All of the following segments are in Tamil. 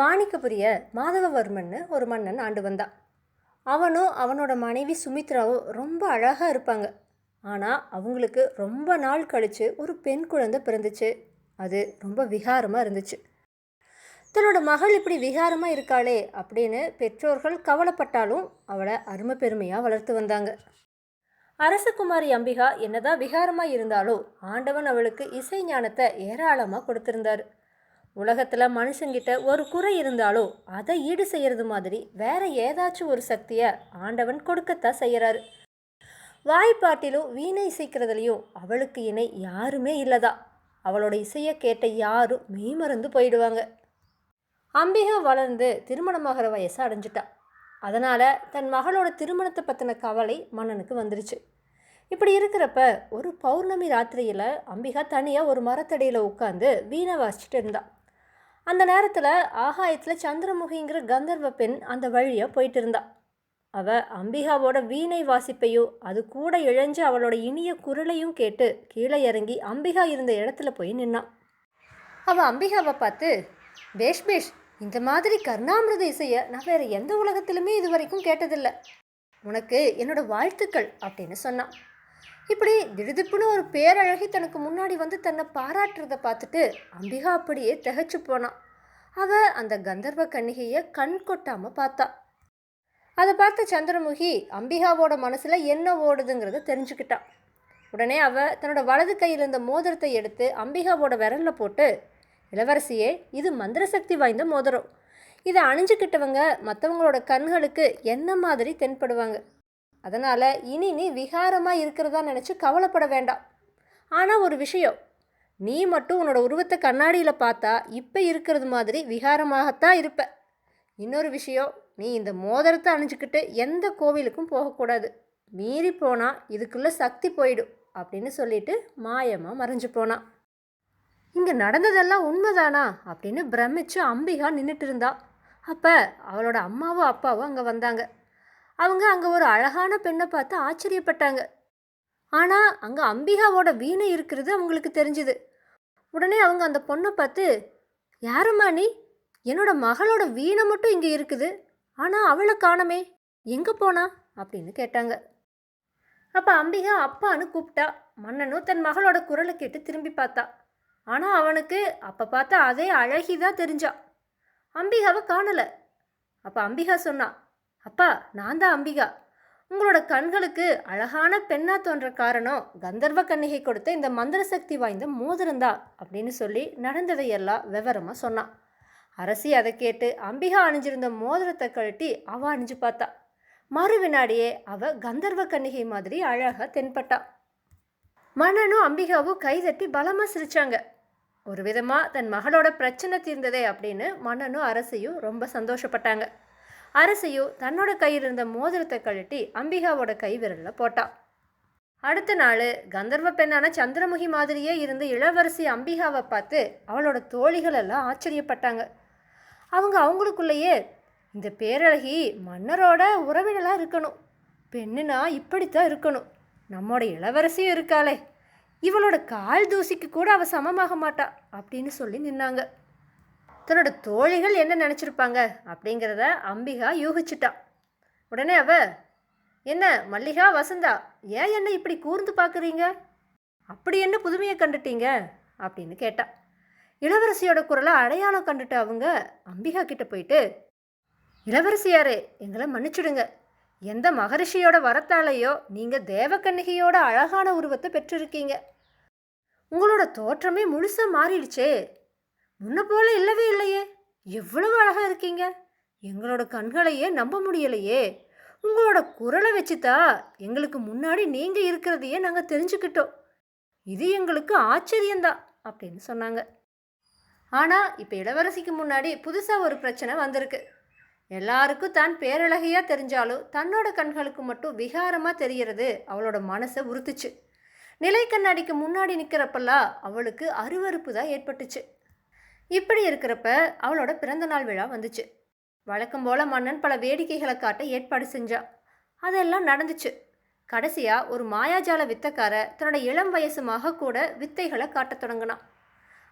மாணிக்கபுரிய மாதவவர்மன்னு ஒரு மன்னன் ஆண்டு வந்தான் அவனும் அவனோட மனைவி சுமித்ராவும் ரொம்ப அழகாக இருப்பாங்க. ஆனால் அவங்களுக்கு ரொம்ப நாள் கழித்து ஒரு பெண் குழந்தை பிறந்துச்சு. அது ரொம்ப விகாரமாக இருந்துச்சு. தன்னோட மகள் இப்படி விகாரமாக இருக்காளே அப்படின்னு பெற்றோர்கள் கவலைப்பட்டாலும் அவளை அருமை பெருமையாக வளர்த்து வந்தாங்க. அரசகுமாரி அம்பிகா என்னதான் விகாரமாக இருந்தாலும் ஆண்டவன் அவளுக்கு இசை ஞானத்தை ஏராளமாக கொடுத்திருந்தார். உலகத்தில் மனுஷங்கிட்ட ஒரு குறை இருந்தாலும் அதை ஈடு செய்கிறது மாதிரி வேற ஏதாச்சும் ஒரு சக்தியை ஆண்டவன் கொடுக்கத்தான் செய்கிறாரு வாய்ப்பாட்டிலும் வீணை இசைக்கிறதுலையும் அவளுக்கு இணை யாருமே இல்லதா. அவளோட இசையை கேட்ட யாரும் மெய்மறந்து போயிடுவாங்க. அம்பிகா வளர்ந்து திருமணமாகிற வயசை அடைஞ்சிட்டா. அதனால் தன் மகளோட திருமணத்தை பற்றின கவலை மன்னனுக்கு வந்துருச்சு. இப்படி இருக்கிறப்ப ஒரு பௌர்ணமி ராத்திரியில் அம்பிகா தனியாக ஒரு மரத்தடியில் உட்காந்து வீணை வாசிச்சுட்டு இருந்தாள் அந்த நேரத்தில் ஆகாயத்தில் சந்திரமுகிங்கிற கந்தர்வ பெண் அந்த வழியாக போயிட்டு இருந்தா அவ அம்பிகாவோட வீணை வாசிப்பையோ அது கூட இழைஞ்சு அவளோட இனிய குரலையும் கேட்டு கீழே இறங்கி அம்பிகா இருந்த இடத்துல போய் நின்னான் அவள் அம்பிகாவை பார்த்து பேஷ் பேஷ் இந்த மாதிரி கர்ணாமிரத இசையை நான் வேறு எந்த உலகத்திலுமே இது வரைக்கும் கேட்டதில்லை. உனக்கு என்னோட வாழ்த்துக்கள் அப்படின்னு சொன்னான் இப்படி திடுதிப்புன்னு ஒரு பேரழகி தனக்கு முன்னாடி வந்து தன்னை பாராட்டுறதை பார்த்துட்டு அம்பிகா அப்படியே திகச்சு போனான் அவ அந்த கந்தர்வ கன்னிகையை கண் கொட்டாம பார்த்தா. அதை பார்த்த சந்திரமுகி அம்பிகாவோட மனசில் என்ன ஓடுதுங்கிறத தெரிஞ்சுக்கிட்டான் உடனே அவ தன்னோட வலது கையில் இருந்த மோதிரத்தை எடுத்து அம்பிகாவோட விரல்ல போட்டு இளவரசியே இது மந்திர சக்தி வாய்ந்த மோதிரம். இதை அணிஞ்சுக்கிட்டவங்க மற்றவங்களோட கண்களுக்கு என்ன மாதிரி தென்படுவாங்க? அதனால் இனி நீ விகாரமாக இருக்கிறதா நினச்சி கவலைப்பட வேண்டாம். ஆனால் ஒரு விஷயம் நீ மட்டும் உன்னோட உருவத்தை கண்ணாடியில் பார்த்தா இப்போ இருக்கிறது மாதிரி விகாரமாகத்தான் இருப்ப. இன்னொரு விஷயம் நீ இந்த மோதிரத்தை அணிஞ்சுக்கிட்டு எந்த கோவிலுக்கும் போகக்கூடாது. மீறி போனால் இதுக்குள்ளே சக்தி போயிடும் அப்படின்னு சொல்லிட்டு மாயமாக மறைஞ்சு போனான் இங்கே நடந்ததெல்லாம் உண்மைதானா அப்படின்னு பிரமிச்சு அம்பிகா நின்றுட்டு இருந்தா. அப்போ அவளோட அம்மாவும் அப்பாவும் அங்கே வந்தாங்க. அவங்க அங்கே ஒரு அழகான பெண்ணை பார்த்து ஆச்சரியப்பட்டாங்க. ஆனால் அங்கே அம்பிகாவோட வீணை இருக்கிறது அவங்களுக்கு தெரிஞ்சுது. உடனே அவங்க அந்த பொண்ணை பார்த்து யாரம்மா நீ? என்னோட மகளோட வீணை மட்டும் இங்கே இருக்குது. ஆனால் அவளை காணமே. எங்கே போனா? அப்படின்னு கேட்டாங்க. அப்போ அம்பிகா அப்பான்னு கூப்பிட்டா. மன்னனும் தன் மகளோட குரலை கேட்டு திரும்பி பார்த்தா. ஆனால் அவனுக்கு அப்போ பார்த்தா அதே அழகி தான் தெரிஞ்சா. அம்பிகாவை காணலை. அப்போ அம்பிகா சொன்னா அப்பா நான் தான் அம்பிகா. உங்களோட கண்களுக்கு அழகான பெண்ணா தோன்ற காரணம் கந்தர்வ கன்னிகை கொடுத்த இந்த மந்திர சக்தி வாய்ந்த மோதிரந்தா அப்படின்னு சொல்லி நடந்ததையெல்லாம் விவரமாக சொன்னான் அரசி அதை கேட்டு அம்பிகா அணிஞ்சிருந்த மோதிரத்தை கழட்டி அவ அணிஞ்சு பார்த்தா. மறு வினாடியே அவ கந்தர்வ கன்னிகை மாதிரி அழகாக தென்பட்டா. மன்னனும் அம்பிகாவும் கைதட்டி பலமாக சிரித்தாங்க ஒரு விதமாக தன் மகளோட பிரச்சனை தீர்ந்ததே அப்படின்னு மன்னனும் அரசியும் ரொம்ப சந்தோஷப்பட்டாங்க. அரசியோ தன்னோட கையில் இருந்த மோதிரத்தை கழட்டி அம்பிகாவோட கை விரலில் போட்டா. அடுத்த நாள் கந்தர்வ பெண்ணான சந்திரமுகி மாதிரியே இருந்து இளவரசி அம்பிகாவை பார்த்து அவளோட தோழிகள் எல்லாம் ஆச்சரியப்பட்டாங்க. அவங்க அவங்களுக்குள்ளேயே இந்த பேரழகி மன்னரோட உறவினலாக இருக்கணும். பெண்ணுனா இப்படித்தான் இருக்கணும். நம்மோட இளவரசியும் இருக்காளே. இவளோட கால் தூசிக்கு கூட அவள் சமமாக மாட்டா அப்படின்னு சொல்லி நின்னாங்க. தன்னோட தோழிகள் என்ன நினச்சிருப்பாங்க அப்படிங்கிறத அம்பிகா யூகிச்சிட்டா. உடனே அவ என்ன மல்லிகா வசந்தா ஏன் என்ன இப்படி கூர்ந்து பார்க்குறீங்க அப்படி என்ன புதுமையை கண்டுட்டீங்க? அப்படின்னு கேட்டா. இளவரசியோட குரலை அடையாளம் கண்டுட்டு அவங்க அம்பிகா கிட்ட போயிட்டு இளவரசியாரே எங்களை மன்னிச்சுடுங்க. எந்த மகரிஷியோட வரத்தாலேயோ நீங்கள் தேவக்கன்னிகையோட அழகான உருவத்தை பெற்றிருக்கீங்க. உங்களோட தோற்றமே முழுசாக மாறிடுச்சே. முன்ன போல இல்லவே இல்லையே. எவ்வளவு அழகாக இருக்கீங்க. எங்களோட கண்களையே நம்ப முடியலையே. உங்களோட குரலை வச்சுதா எங்களுக்கு முன்னாடி நீங்கள் இருக்கிறதையே நாங்கள் தெரிஞ்சுக்கிட்டோம். இது எங்களுக்கு ஆச்சரியந்தான் அப்படின்னு சொன்னாங்க. ஆனால் இப்போ இளவரசிக்கு முன்னாடி புதுசாக ஒரு பிரச்சனை வந்திருக்கு. எல்லாருக்கும் தான் பேரழகையாக தெரிஞ்சாலும் தன்னோட கண்களுக்கு மட்டும் விகாரமாக தெரிகிறது அவளோட மனசை உறுத்துச்சு. நிலை கண்ணாடிக்கு முன்னாடி நிற்கிறப்பெல்லாம் அவளுக்கு அருவறுப்பு தான் ஏற்பட்டுச்சு. இப்படி இருக்கிறப்ப அவளோட பிறந்தநாள் விழா வந்துச்சு. வழக்கம் போல மன்னன் பல வேடிக்கைகளை காட்ட ஏற்பாடு செஞ்சா. அதெல்லாம் நடந்துச்சு. கடைசியாக ஒரு மாயாஜால வித்தக்கார தன்னோட இளம் வயசு மக கூட வித்தைகளை காட்டத் தொடங்கினான்.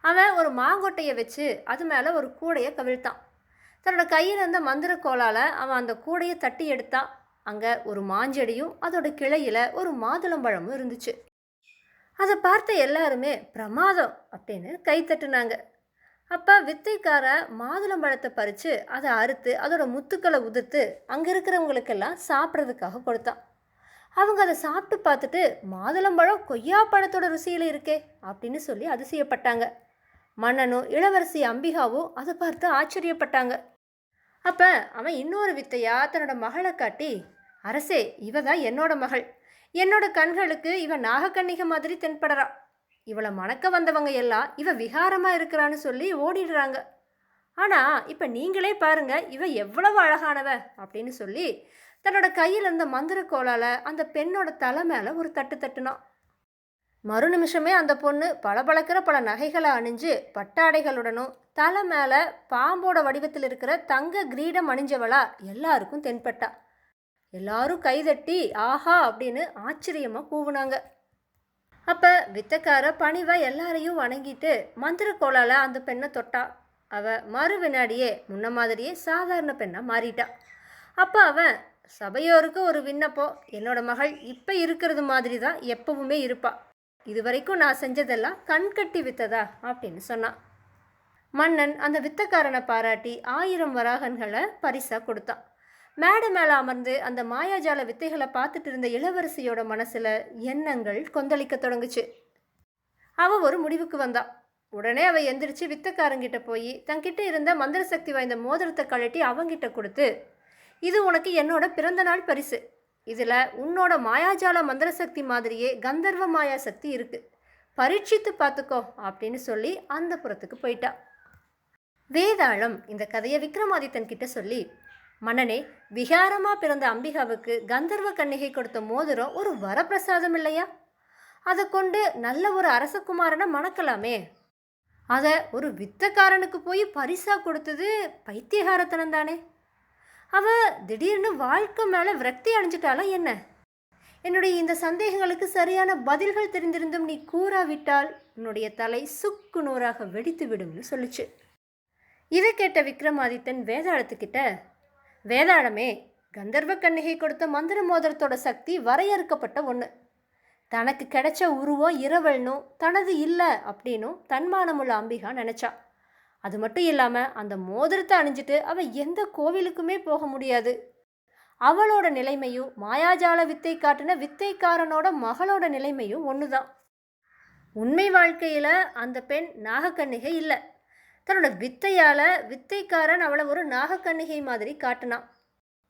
அவன் ஒரு மாங்கொட்டையை வச்சு அது மேலே ஒரு கூடையை கவிழ்த்தான். தன்னோட கையில் இருந்த மந்திர கோலால் அவன் அந்த கூடையை தட்டி எடுத்தான். அங்கே ஒரு மாஞ்செடியும் அதோட கிளையில் ஒரு மாதுளம்பழமும் இருந்துச்சு. அதை பார்த்த எல்லாருமே பிரமாதம் அப்படின்னு கை தட்டுனாங்க. அப்போ வித்தைக்கார மாதுளம்பழத்தை பறித்து அதை அறுத்து அதோட முத்துக்களை உதிர்த்து அங்கே இருக்கிறவங்களுக்கெல்லாம் சாப்பிட்றதுக்காக கொடுத்தான். அவங்க அதை சாப்பிட்டு பார்த்துட்டு மாதுளம்பழம் கொய்யா பழத்தோட ருசியில் இருக்கே அப்படின்னு சொல்லி அதிசயப்பட்டாங்க. மன்னனும் இளவரசி அம்பிகாவும் அதை பார்த்து ஆச்சரியப்பட்டாங்க. அப்போ அவன் இன்னொரு வித்தையா தன்னோட மகளை காட்டி அரசே இவ தான் என்னோட மகள். என்னோட கண்களுக்கு இவன் நாகக்கன்னிகை மாதிரி தென்படுறான். இவளை மணக்க வந்தவங்க எல்லாம் இவ விகாரமாக இருக்கிறான்னு சொல்லி ஓடிடுறாங்க. ஆனால் இப்போ நீங்களே பாருங்க இவ எவ்வளவு அழகானவ அப்படின்னு சொல்லி தன்னோட கையில் இருந்த மந்திர கோலால் அந்த பெண்ணோட தலை மேலே ஒரு தட்டு தட்டுனான். மறு நிமிஷமே அந்த பொண்ணு பளபளக்கிற பல நகைகளை அணிஞ்சு பட்டாடைகளுடனும் தலை மேலே பாம்போட வடிவத்தில் இருக்கிற தங்க கிரீடம் அணிஞ்சவளா எல்லாருக்கும் தென்பட்டா. எல்லாரும் கைதட்டி ஆஹா அப்படின்னு ஆச்சரியமாக கூவுனாங்க. அப்போ வித்தக்கார பணிவை எல்லாரையும் வணங்கிட்டு மந்திர கோலால் அந்த பெண்ணை தொட்டா. அவள் மறு வினாடியே முன்ன மாதிரியே சாதாரண பெண்ணாக மாறிட்டா. அப்போ அவன் சபையோருக்கு ஒரு விண்ணப்பம். என்னோட மகள் இப்போ இருக்கிறது மாதிரி தான் எப்பவுமே இருப்பா. இது வரைக்கும் நான் செஞ்சதெல்லாம் கண்கட்டி வித்ததா? அப்படின்னு சொன்னான் மன்னன் அந்த வித்தக்காரனை பாராட்டி ஆயிரம் வராகன்களை பரிசாக கொடுத்தான் மேடை மேலே அமர்ந்து அந்த மாயாஜால வித்தைகளை பார்த்துட்டு இருந்த இளவரசியோட மனசில் எண்ணங்கள் கொந்தளிக்க தொடங்குச்சு. அவள் ஒரு முடிவுக்கு வந்தா. உடனே அவள் எந்திரிச்சு வித்தக்காரங்கிட்ட போய் தங்கிட்ட இருந்த மந்திர சக்தி வாய்ந்த மோதிரத்தை கழட்டி அவங்கிட்ட கொடுத்து இது உனக்கு என்னோட பிறந்த நாள் பரிசு. இதில் உன்னோட மாயாஜால மந்திர சக்தி மாதிரியே கந்தர்வ மாயா சக்தி இருக்குது பரீட்சித்து பார்த்துக்கோ அப்படின்னு சொல்லி அந்த புறத்துக்கு போயிட்டா. வேதாளம் இந்த கதையை விக்ரமாதித்தன் கிட்ட சொல்லி மன்னனே விகாரமாக பிறந்த அம்பிகாவுக்கு கந்தர்வ கன்னிகை கொடுத்த மோதிரம் ஒரு வரப்பிரசாதம் இல்லையா? அதை கொண்டு நல்ல ஒரு அரசகுமாரனை மணக்கலாமே. அதை ஒரு வித்தக்காரனுக்கு போய் பரிசாக கொடுத்தது பைத்தியகாரத்தனம் தானே. அவ திடீர்னு வாழ்க்கை மேலே விரக்தி அடைஞ்சிட்டாலா என்ன? என்னுடைய இந்த சந்தேகங்களுக்கு சரியான பதில்கள் தெரிந்திருந்தும் நீ கூறாவிட்டால் உன்னுடைய தலை சுக்கு நூறாக வெடித்து விடும்னு சொல்லுச்சு. இதை கேட்ட விக்ரமாதித்தன் வேதாளத்துக்கிட்ட வேதாளமே கந்தர்வ கண்ணிகை கொடுத்த மந்திர மோதிரத்தோட சக்தி வரையறுக்கப்பட்ட ஒன்று தனக்கு கிடைச்ச உருவம் இரவல்னும் தனது இல்லை அப்படின்னும் தன்மானமுள்ள அம்பிகா நினச்சா. அது மட்டும் இல்லாமல் அந்த மோதிரத்தை அணிஞ்சிட்டு அவள் எந்த கோவிலுக்குமே போக முடியாது. அவளோட நிலைமையும் மாயாஜால வித்தை காட்டின வித்தைக்காரனோட மகளோட நிலைமையும் ஒன்று தான் உண்மை வாழ்க்கையில் அந்த பெண் நாகக்கண்ணிகை இல்லை. தன்னோட வித்தையால் வித்தைக்காரன் அவளை ஒரு நாகக்கன்னிகை மாதிரி காட்டினான்.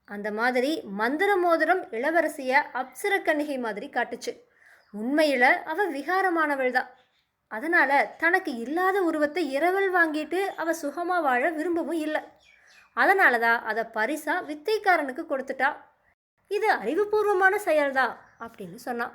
அந்த மாதிரி மந்திர மோதிரம் இளவரசிய அப்சர கன்னிகை மாதிரி காட்டுச்சு. உண்மையில் அவள் விகாரமானவள் தான் அதனால் தனக்கு இல்லாத உருவத்தை இரவல் வாங்கிட்டு அவள் சுகமாக வாழ விரும்பவும் இல்லை. அதனால தான் அதை பரிசாக வித்தைக்காரனுக்கு கொடுத்துட்டா. இது அறிவுபூர்வமான செயல்தான் அப்படின்னு சொன்னான்